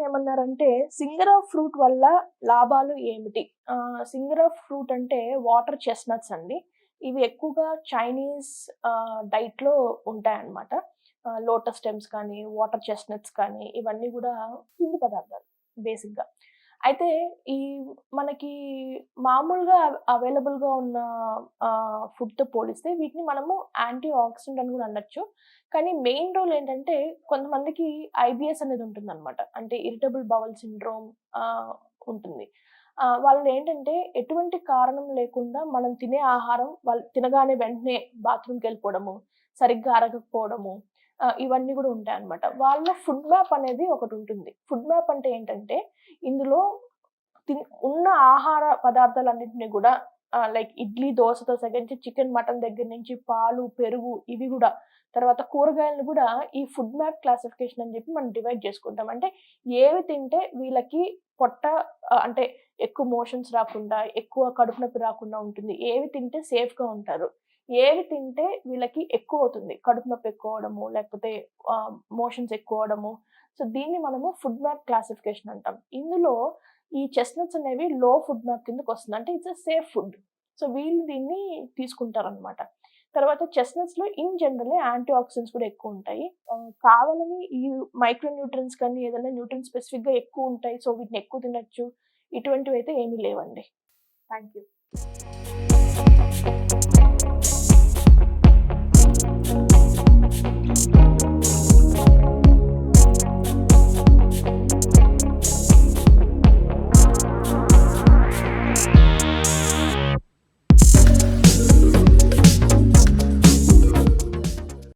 Question ఏమన్నారంటే singer of fruit వల్ల లాభాలు ఏమిటి? సింగర్ ఆఫ్ ఫ్రూట్ అంటే వాటర్ చెస్ట్నట్స్ అండి. ఇవి ఎక్కువగా చైనీస్ డైట్లో ఉంటాయన్నమాట. లోటస్ స్టెమ్స్ కానీ వాటర్ చెస్ట్నట్స్ కానీ ఇవన్నీ కూడా పిండి పదార్థాలు బేసిక్గా. అయితే ఈ మనకి మామూలుగా అవైలబుల్గా ఉన్న ఫుడ్తో పోలిస్తే వీటిని మనము యాంటీ ఆక్సిడెంట్ అని కూడా అనొచ్చు. కానీ మెయిన్ రోల్ ఏంటంటే కొంతమందికి ఐబిఎస్ అనేది ఉంటుంది అనమాట అంటే ఇరిటబుల్ బవల్ సిండ్రోమ్ ఉంటుంది. వాళ్ళని వాళ్ళు ఏంటంటే ఎటువంటి కారణం లేకుండా మనం తినే ఆహారం వాళ్ళు తినగానే వెంటనే బాత్రూమ్కి వెళ్ళిపోవడము సరిగ్గా అరగకపోవడము ఇవన్నీ కూడా ఉంటాయి అనమాట వాళ్ళ ఫుడ్ మ్యాప్ అనేది ఒకటి ఉంటుంది. ఫుడ్ మ్యాప్ అంటే ఏంటంటే ఇందులో ఉన్న ఆహార పదార్థాలన్నింటినీ కూడా లైక్ ఇడ్లీ దోశతో సగించి చికెన్ మటన్ దగ్గర నుంచి పాలు పెరుగు ఇవి కూడా తర్వాత కూరగాయలను కూడా ఈ ఫుడ్ మ్యాప్ క్లాసిఫికేషన్ అని చెప్పి మనం డివైడ్ చేసుకుంటాం. అంటే ఏవి తింటే వీళ్ళకి పొట్ట అంటే ఎక్కువ మోషన్స్ రాకుండా ఎక్కువ కడుపు నొప్పి రాకుండా ఉంటుంది. ఏవి తింటే సేఫ్గా ఉంటారు. ఏవి తింటే వీళ్ళకి ఎక్కువ అవుతుంది కడుపు నొప్పి ఎక్కువ అవడము లేకపోతే మోషన్స్ ఎక్కువ అవడము సో దీన్ని మనము ఫుడ్ మ్యాప్ క్లాసిఫికేషన్ అంటాం. ఇందులో ఈ చెస్ట్నట్స్ అనేవి లో ఫుడ్ మ్యాప్ కిందకు వస్తుంది. అంటే ఇట్స్ సేఫ్ ఫుడ్. సో వీళ్ళు దీన్ని తీసుకుంటారనమాట తర్వాత చెస్ట్నట్స్లో ఇన్ జనరల్ యాంటీ ఆక్సిడెంట్స్ కూడా ఎక్కువ ఉంటాయి. కావాలని ఈ మైక్రో న్యూట్రియన్స్ కానీ ఏదైనా న్యూట్రియన్ స్పెసిఫిక్గా ఎక్కువ ఉంటాయి. సో వీటిని ఎక్కువ తినచ్చు. ఇటువంటివి అయితే ఏమీ లేవండి. Thank you